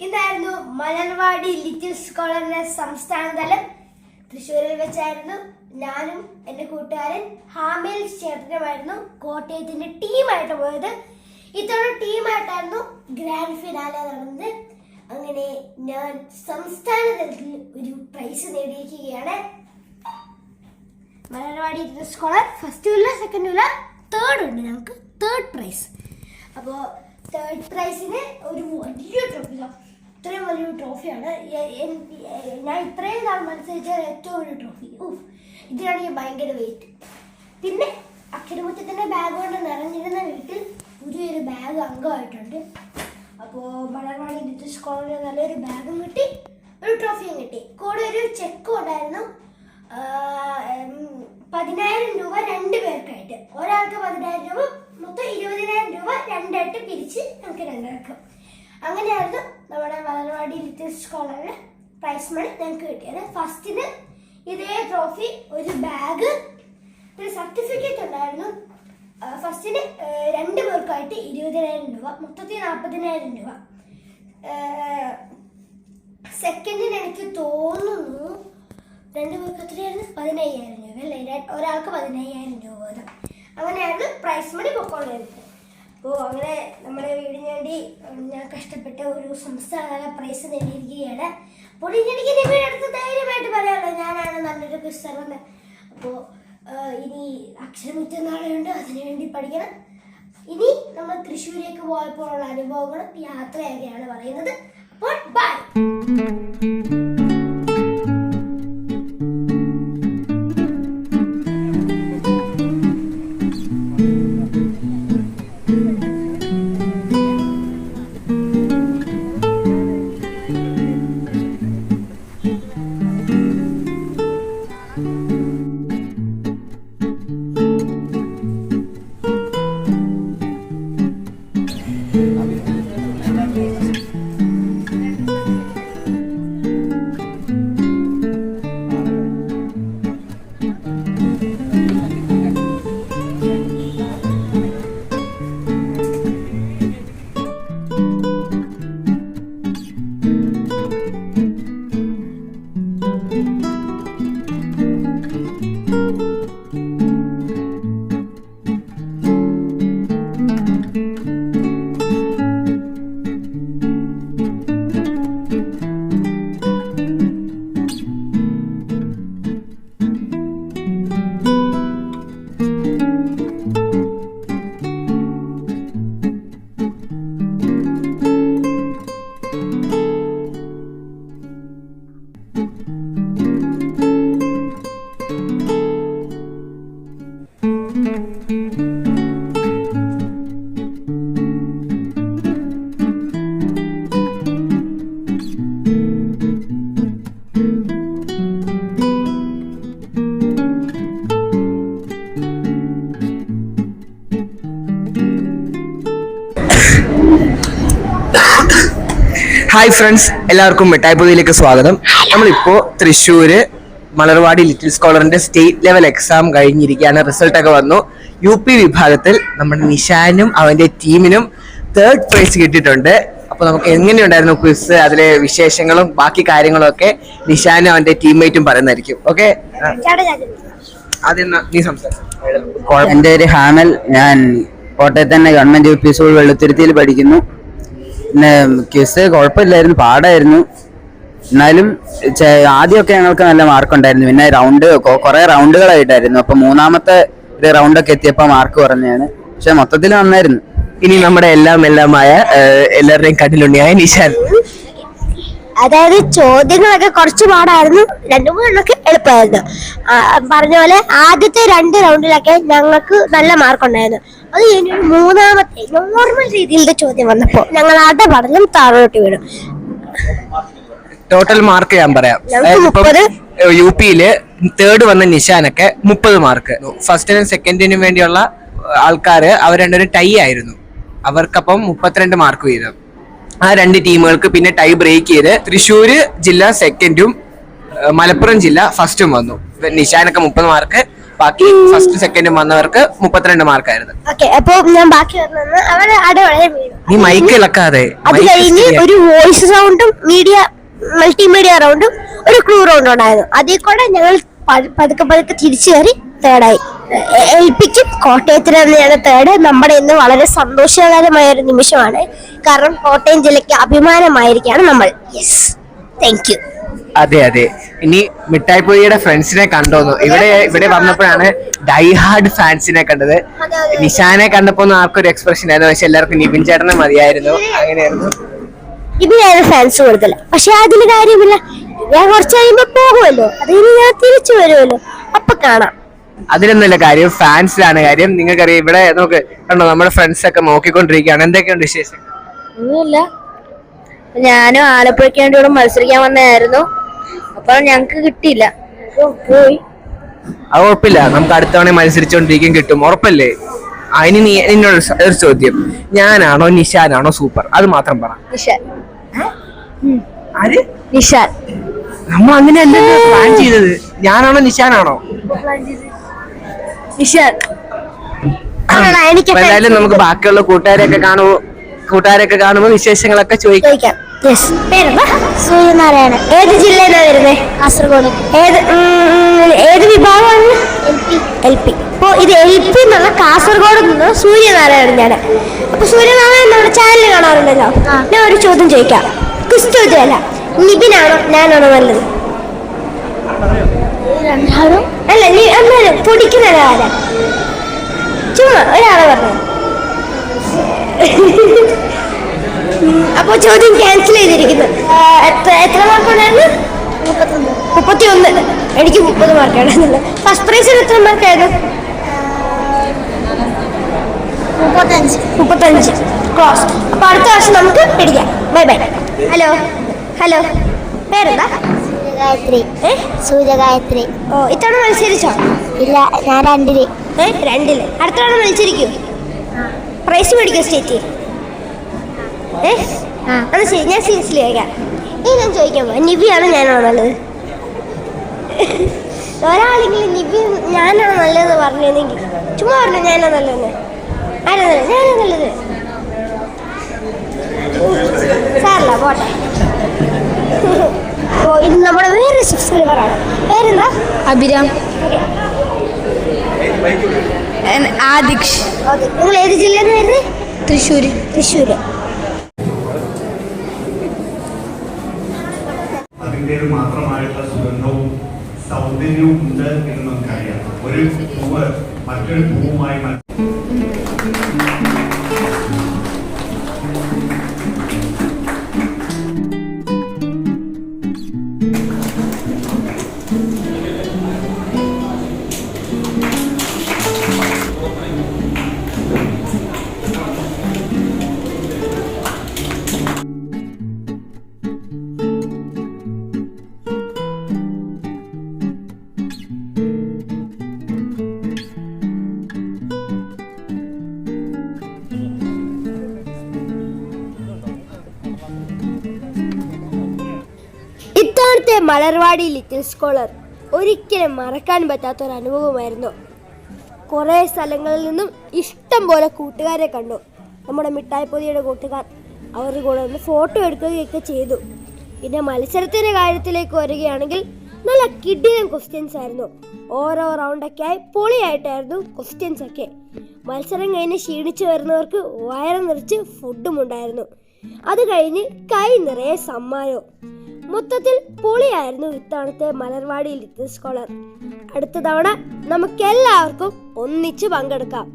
ഇതായിരുന്നു മലർവാടി ലിറ്റിൽ സ്കോളറിന്റെ സംസ്ഥാന തലം. തൃശ്ശൂരിൽ വെച്ചായിരുന്നു ഞാനും എന്റെ കൂട്ടുകാരൻ ഹാമിൽ ചേട്ടനുമായിരുന്നു കോട്ടയത്തിന്റെ ടീമായിട്ട് പോയത്. ഇത്തവണ ടീമായിട്ടായിരുന്നു ഗ്രാൻഡ് ഫിനാലെ നടന്നത്. അങ്ങനെ ഞാൻ സംസ്ഥാന തലത്തിൽ ഒരു പ്രൈസ് നേടിയിരിക്കുകയാണ്. മലർവാടി സ്കോളർ ഫസ്റ്റും ഇല്ല സെക്കൻഡും ഇല്ല തേർഡ് ഉണ്ട് ഞങ്ങൾക്ക്. തേർഡ് പ്രൈസ് അപ്പോൾ തേർഡ് പ്രൈസിന് ഒരു വലിയ ട്രോഫി ഇത്രയും വലിയൊരു ട്രോഫിയാണ്. ഞാൻ ഇത്രയും നാൾ മത്സരിച്ച ഏറ്റവും വലിയ ട്രോഫി. ഊഫ് ഈ ഭയങ്കര വെയിറ്റ് പിന്നെ അക്ഷരമുറ്റത്തിന്റെ ബാഗ് കൊണ്ട് നിറഞ്ഞിരുന്ന വീട്ടിൽ പുതിയൊരു ബാഗ് അംഗമായിട്ടുണ്ട്. അപ്പോൾ മലർവാടി ബ്രിട്ടീഷ് കോളേജിൽ നല്ലൊരു ബാഗും കിട്ടി ഒരു ട്രോഫിയും കിട്ടി. കൂടെ ഒരു ചെക്കും ഉണ്ടായിരുന്നു. പതിനായിരം രൂപ രണ്ട് പേർക്കായിട്ട്. ഒരാൾക്ക് പതിനായിരം രൂപ മൊത്തം ഇരുപതിനായിരം രൂപ രണ്ടായിട്ട് പിരിച്ച് നമുക്ക് രണ്ടാൾക്കും. അങ്ങനെയായിരുന്നു മലർവാടി ലിറ്റിൽ സ്കോളറിന് പ്രൈസ് മണി ഞങ്ങൾക്ക് കിട്ടിയത്. ഫസ്റ്റിന് ഇതേ ട്രോഫി ഒരു ബാഗ് ഒരു സർട്ടിഫിക്കറ്റ് ഉണ്ടായിരുന്നു. ഫസ്റ്റിന് രണ്ട് പേർക്കായിട്ട് ഇരുപതിനായിരം രൂപ മൊത്തത്തിൽ നാൽപ്പതിനായിരം രൂപ. സെക്കൻഡിന് എനിക്ക് തോന്നുന്നു രണ്ട് പേർക്ക് എത്രയായിരുന്നു? പതിനയ്യായിരം രൂപ അല്ലേ? ഒരാൾക്ക് പതിനയ്യായിരം രൂപ അങ്ങനെയായിരുന്നു പ്രൈസ് മണി പൊക്കോണ്ടിരുന്നത് അപ്പോൾ അങ്ങനെ നമ്മുടെ വീടിന് വേണ്ടി ഞാൻ കഷ്ടപ്പെട്ട ഒരു സംസ്ഥാന പ്രൈസ് നേടിയിരിക്കുകയാണ്. അപ്പോൾ ഇനി എനിക്ക് നിങ്ങളുടെ അടുത്ത് ധൈര്യമായിട്ട് പറയാമല്ലോ ഞാനാണ് നല്ലൊരു പുസ്തകം അപ്പോൾ ഇനി അക്ഷരമുറ്റ നാളെയുണ്ട് അതിനുവേണ്ടി പഠിക്കണം. ഇനി നമ്മൾ തൃശ്ശൂരേക്ക് പോയപ്പോഴുള്ള അനുഭവങ്ങളും യാത്രയൊക്കെയാണ് പറയുന്നത്. അപ്പോൾ ബൈ ഹായ് ഫ്രണ്ട്സ് എല്ലാവർക്കും മിഠായി പൊതിയിലേക്ക് സ്വാഗതം. നമ്മളിപ്പോ തൃശ്ശൂര് മലർവാടി ലിറ്റിൽ സ്കോളറിന്റെ സ്റ്റേറ്റ് ലെവൽ എക്സാം കഴിഞ്ഞിരിക്കുകയാണ്. റിസൾട്ട് ഒക്കെ വന്നു. യു പി വിഭാഗത്തിൽ നമ്മുടെ നിഷാനും അവന്റെ ടീമിനും തേർഡ് പ്രൈസ് കിട്ടിയിട്ടുണ്ട്. അപ്പൊ നമുക്ക് എങ്ങനെയുണ്ടായിരുന്നു ക്വിസ് അതിലെ വിശേഷങ്ങളും ബാക്കി കാര്യങ്ങളും ഒക്കെ നിഷാനും അവന്റെ ടീംമേറ്റും പറയുന്നതായിരിക്കും. ഓക്കെ ആദ്യം നീ സംസാരിച്ചു. എന്റെ പേര് ഹാമൽ ഞാൻ കോട്ടയത്ത് തന്നെ ഗവൺമെന്റ് യു പി സ്കൂൾ വെള്ളുത്തുരുത്തിയിൽ പഠിക്കുന്നു. പിന്നെ ക്വിസ് കുഴപ്പമില്ലായിരുന്നു പാടായിരുന്നു. എന്നാലും ആദ്യമൊക്കെ ഞങ്ങൾക്ക് നല്ല മാർക്ക് ഉണ്ടായിരുന്നു. പിന്നെ റൗണ്ട് കുറേ റൗണ്ടുകളായിട്ടായിരുന്നു അപ്പോൾ മൂന്നാമത്തെ ഒരു റൗണ്ടൊക്കെ എത്തിയപ്പോൾ മാർക്ക് കുറഞ്ഞാണ് പക്ഷെ മൊത്തത്തിൽ നന്നായിരുന്നു. ഇനി നമ്മുടെ എല്ലാം എല്ലാമായ എല്ലാവരുടെയും കണ്ണിലുണ്ണിയായ നിഷാൻ അതായത് ചോദ്യങ്ങളൊക്കെ കുറച്ച് പാടായിരുന്നു. രണ്ടു മൂന്നെണ്ണൊക്കെ എളുപ്പമായിരുന്നു. പറഞ്ഞ പോലെ ആദ്യത്തെ രണ്ട് റൗണ്ടിലൊക്കെ ഞങ്ങൾക്ക് നല്ല മാർക്ക് ഉണ്ടായിരുന്നു. അത് കഴിഞ്ഞ് മൂന്നാമത്തെ നോർമൽ രീതിയിലത്തെ ചോദ്യം വന്നപ്പോൾ ഞങ്ങൾ അടപടലും താഴോട്ട് വീണു. ടോട്ടൽ മാർക്ക് ഞാൻ പറയാം. മുപ്പത്. യു പിയിൽ തേർഡ് വന്ന നിഷാനൊക്കെ മുപ്പത് മാർക്ക് ഫസ്റ്റിനും സെക്കൻഡിനും വേണ്ടിയുള്ള ആൾക്കാര് അവർ രണ്ടുപേരും ടൈ ആയിരുന്നു. അവർക്കപ്പം മുപ്പത്തിരണ്ട് മാർക്ക് വീതം. ആ രണ്ട് ടീമുകൾക്ക് പിന്നെ ടൈ ബ്രേക്ക് ചെയ്ത് തൃശ്ശൂർ ജില്ല സെക്കൻഡും മലപ്പുറം ജില്ല ഫസ്റ്റും വന്നു. നിഷാനൊക്കെ മുപ്പത് മാർക്ക് ബാക്കി ഫസ്റ്റ് സെക്കൻഡും വന്നവർക്ക് മുപ്പത്തിരണ്ട് മാർക്കായിരുന്നു അപ്പോൾ ഞാൻ ബാക്കി നീ മൈക്ക് ഇളക്കാതെ അത് കഴിഞ്ഞ് ഒരു വോയിസ് റൗണ്ടും മീഡിയ മൾട്ടിമീഡിയ റൗണ്ടും ഒരു ക്ലൂ റൗണ്ടും ഉണ്ടായിരുന്നു. അതിൽ കൂടെ ഞങ്ങൾ പതുക്കെ പതുക്കെ തിരിച്ചു കയറി തേർഡായി ഏൽപ്പിക്കും കോട്ടയത്തിന് തന്നെയാണ് തേർഡ് നമ്മുടെ ഇന്ന് വളരെ സന്തോഷകരമായ ഒരു നിമിഷമാണ്. കാരണം കോട്ടയം ജില്ലയ്ക്ക് അഭിമാനമായിരിക്കാണ് നമ്മൾ. യെസ് താങ്ക് യു അതെ അതെ. ഇനി മിഠായിപ്പൊഴിയുടെ ഫ്രണ്ട്സിനെ കണ്ടോന്നു. ഇവിടെ ഇവിടെ വന്നപ്പോഴാണ് ഡൈഹാർഡ് ഫാൻസിനെ കണ്ടത്. നിഷാനെ കണ്ടപ്പോ ആർക്കൊരു എക്സ്പ്രഷൻ ആയിരുന്നു പക്ഷെ എല്ലാവർക്കും നിബിൻ ചേട്ടനെ മതിയായിരുന്നു. അങ്ങനെയായിരുന്നു. ഇവിടെയാണ് ഫാൻസ് കൂടുതൽ. പക്ഷെ അതിന് കാര്യമില്ല. ഞാൻ കുറച്ച് കഴിയുമ്പോ പോകുമല്ലോ. അത് ഞാൻ തിരിച്ചു വരുമല്ലോ. അപ്പൊ കാണാം. അതിലൊന്നുമില്ല കാര്യം. ഫാൻസിലാണ് കാര്യം. നിങ്ങൾക്കറിയാം ഇവിടെ നോക്ക് കണ്ടോ നമ്മുടെ ഫ്രണ്ട്സ് ഒക്കെ നോക്കിക്കൊണ്ടിരിക്കുകയാണ്. എന്തൊക്കെയുണ്ട് വിശേഷം? ഒന്നുമില്ല. ഞാനും ആലപ്പുഴയ്ക്ക് വേണ്ടി ഇവിടെ മത്സരിക്കാൻ വന്നായിരുന്നു അപ്പൊ ഞങ്ങക്ക് കിട്ടിയില്ല. പോയി. അത് ഉറപ്പില്ല. നമുക്ക് അടുത്ത തവണ മത്സരിച്ചുകൊണ്ടിരിക്കും കിട്ടും. ഉറപ്പല്ലേ? അതിന് നീ എന്നോട് ഒരു ചോദ്യം. ഞാനാണോ നിഷാനാണോ സൂപ്പർ? അത് മാത്രം പറ. നിഷാൻ ആര്? നിഷാൻ നമ്മൾ അങ്ങനെയല്ലല്ലോ പ്ലാൻ ചെയ്തത്. ഞാനാണോ നിഷാനാണോ നിഷാൻ എന്തായാലും നമുക്ക് ബാക്കിയുള്ള കൂട്ടുകാരെയൊക്കെ കാണുമ്പോ കൂട്ടുകാരൊക്കെ കാണുമ്പോ വിശേഷങ്ങളൊക്കെ ചോദിക്കാം. സൂര്യനാരായണ ഏത് ജില്ലയിലാണ് വരുന്നത് കാസർഗോഡ്. ഏത് ഏത് വിഭാഗമാണ്? L P. അപ്പോ അപ്പോൾ ഇത് എൽ പി എന്നുള്ള കാസർഗോഡ് നിന്ന് സൂര്യനാരായണൻ ഞാൻ അപ്പൊ സൂര്യനാരായണൻ നമ്മുടെ ചാനൽ കാണാറുണ്ടല്ലോ. ഞാൻ ഒരു ചോദ്യം ചോദിക്കാം. ക്രിസ്തു ചോദ്യമല്ല. നിബിനാണോ ഞാനാണോ നല്ലത്? അല്ല നീ എന്നാലും പൊടിക്കുന്ന ഒരാളാണ് ചുമ്മാ ഒരാളെ പറഞ്ഞു. അപ്പൊ ചോദ്യം ക്യാൻസൽ ചെയ്തിരിക്കുന്നു. എത്ര എത്ര മാർക്ക് ഉണ്ടായിരുന്നു മുപ്പത്തി ഒന്ന് എനിക്ക് മുപ്പത് മാർക്കാണ് ഫസ്റ്റ് പ്രൈസിന് എത്ര മാർക്കായിരുന്നു മുപ്പത്തഞ്ച്. മുപ്പത്തഞ്ച്. ക്രോസ് അപ്പൊ അടുത്ത വർഷം നമുക്ക് പിടിക്കാം. ബൈ ബൈ ഹലോ ഹലോ പേരെന്താ? സൂര്യഗായത്രി. ഏ? സൂര്യഗായത്രി. ഓ ഇത്തവണ മത്സരിച്ചോ? ഇല്ല ഞാൻ രണ്ടിൽ. ഏ രണ്ടിൽ. അടുത്ത തവണ മത്സരിക്കൂ. പ്രൈസ് മേടിക്കോ സ്റ്റേറ്റ് ഏ. അത് ശരി ഞാൻ സീരിയസ്ലി ചോദിക്കാം. ഈ ഞാൻ ചോദിക്കാൻ പോവാം? നിബിയാണോ ഞാനാണോ നല്ലത്? ഒരാളെങ്കിലും നിബി ഞാനാണോ നല്ലതെന്ന് പറഞ്ഞതെങ്കിൽ ചുമ്മാ പറഞ്ഞു ഞാനാ നല്ലതെന്ന്? ആരാ നല്ലത്? ഞാനാ നല്ലത്? സാറല്ല പോട്ടെ. ഓ ഇത് നമ്മുടെ വേറെ സബ്സ്ക്രൈബറാണ് പേരെന്താ? അഭിരാം. ആദിക്ഷ് ഓക്കെ. നിങ്ങൾ ഏത് ജില്ലയിൽ നിന്ന് വരുന്നത് തൃശ്ശൂർ തൃശ്ശൂര്. സൗന്ദര്യവും ഉണ്ട് എന്ന് നമുക്കറിയാം. ഒരു പൂവ് മറ്റൊരു പൂവുമായി ഇത്തവണത്തെ മലർവാടി ലിറ്റിൽ സ്കോളർ ഒരിക്കലും മറക്കാൻ പറ്റാത്ത ഒരു അനുഭവമായിരുന്നു കുറേ സ്ഥലങ്ങളിൽ നിന്നും ഇഷ്ടം പോലെ കൂട്ടുകാരെ കണ്ടു. നമ്മുടെ മിഠായിപ്പൊതിയുടെ കൂട്ടുകാർ അവരുടെ കൂടെ ഒന്ന് ഫോട്ടോ എടുക്കുകയൊക്കെ ചെയ്തു. പിന്നെ മത്സരത്തിന്റെ കാര്യത്തിലേക്ക് വരികയാണെങ്കിൽ നല്ല കിഡിലും ക്വസ്റ്റ്യൻസ് ആയിരുന്നു. ഓരോ റൗണ്ടൊക്കെ ആയി പൊളിയായിട്ടായിരുന്നു ക്വസ്റ്റ്യൻസ് ഒക്കെ. മത്സരം കഴിഞ്ഞ് ക്ഷീണിച്ചു വരുന്നവർക്ക് വയറ് നിറച്ച് ഫുഡും ഉണ്ടായിരുന്നു. അത് കഴിഞ്ഞ് കൈ നിറയെ സമ്മാനവും. മൊത്തത്തിൽ പൊളിയായിരുന്നു ഇത്തവണത്തെ മലർവാടി ലിറ്റിൽ സ്കോളർ അടുത്ത തവണ നമുക്കെല്ലാവർക്കും ഒന്നിച്ച് പങ്കെടുക്കാം.